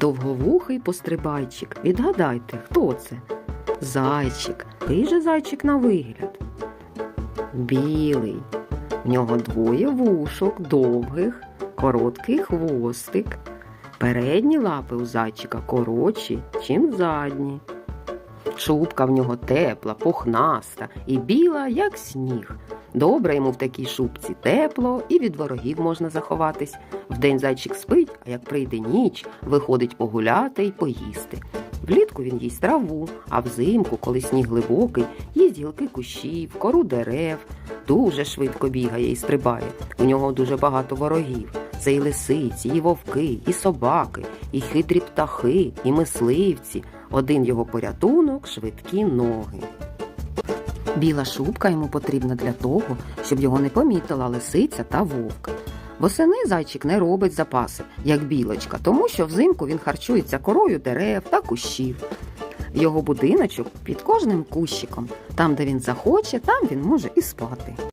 Довговухий пострибайчик. Відгадайте, хто це? Зайчик. Ти же зайчик на вигляд? Білий. В нього двоє вушок, довгих, короткий хвостик. Передні лапи у зайчика коротші, чим задні. Шубка в нього тепла, пухнаста і біла, як сніг. Добре йому в такій шубці тепло і від ворогів можна заховатись. Вдень зайчик спить, а як прийде ніч, виходить погуляти й поїсти. Влітку він їсть траву, а взимку, коли сніг глибокий, їсть гілки кущів, кору дерев. Дуже швидко бігає і стрибає. У нього дуже багато ворогів. Це і лисиці, і вовки, і собаки, і хитрі птахи, і мисливці. Один його порятунок швидкі ноги. Біла шубка йому потрібна для того, щоб його не помітила лисиця та вовк. Восени зайчик не робить запаси, як білочка, тому що взимку він харчується корою дерев та кущів. Його будиночок під кожним кущиком. Там, де він захоче, там він може і спати.